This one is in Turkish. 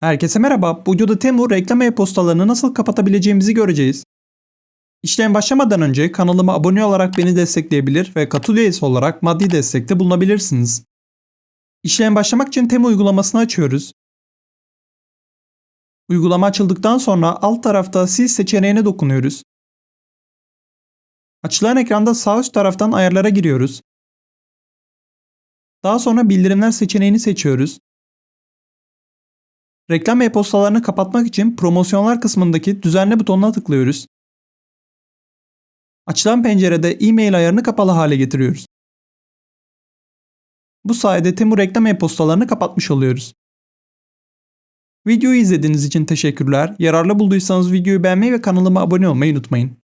Herkese merhaba. Bu videoda Temu reklam e-postalarını nasıl kapatabileceğimizi göreceğiz. İşlem başlamadan önce kanalıma abone olarak beni destekleyebilir ve katıl üyesi olarak maddi destekte bulunabilirsiniz. İşlem başlamak için Temu uygulamasını açıyoruz. Uygulama açıldıktan sonra alt tarafta Sil seçeneğine dokunuyoruz. Açılan ekranda sağ üst taraftan ayarlara giriyoruz. Daha sonra bildirimler seçeneğini seçiyoruz. Reklam e-postalarını kapatmak için promosyonlar kısmındaki düzenle butonuna tıklıyoruz. Açılan pencerede e-mail ayarını kapalı hale getiriyoruz. Bu sayede Temu reklam e-postalarını kapatmış oluyoruz. Videoyu izlediğiniz için teşekkürler. Yararlı bulduysanız videoyu beğenmeyi ve kanalıma abone olmayı unutmayın.